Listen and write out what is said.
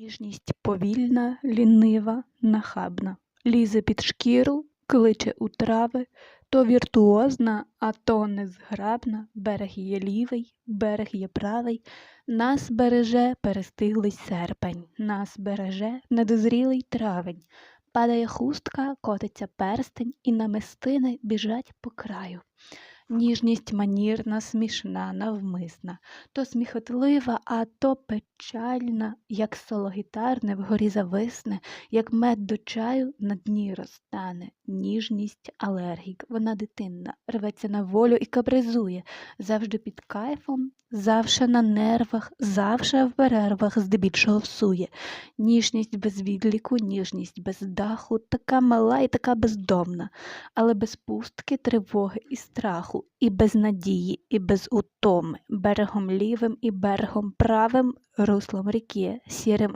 Ніжність повільна, лінива, нахабна, лізе під шкіру, кличе у трави, то віртуозна, а то незграбна, берег є лівий, берег є правий, нас береже перестиглий серпень, нас береже недозрілий травень, падає хустка, котиться перстень, і намистини біжать по краю. Ніжність манірна, смішна, навмисна, то сміхотлива, а то печальна, як соло гітарне вгорі зависне, як мед до чаю на дні розтане. Ніжність алергік, вона дитинна, рветься на волю і капризує, завжди під кайфом, завше на нервах, завше в перервах здебільшого всує. Ніжність без відліку, ніжність без даху, така мала і така бездомна, але без пустки, тривоги і і без надії, і без утоми, берегом лівим і берегом правим, руслом ріки, сірим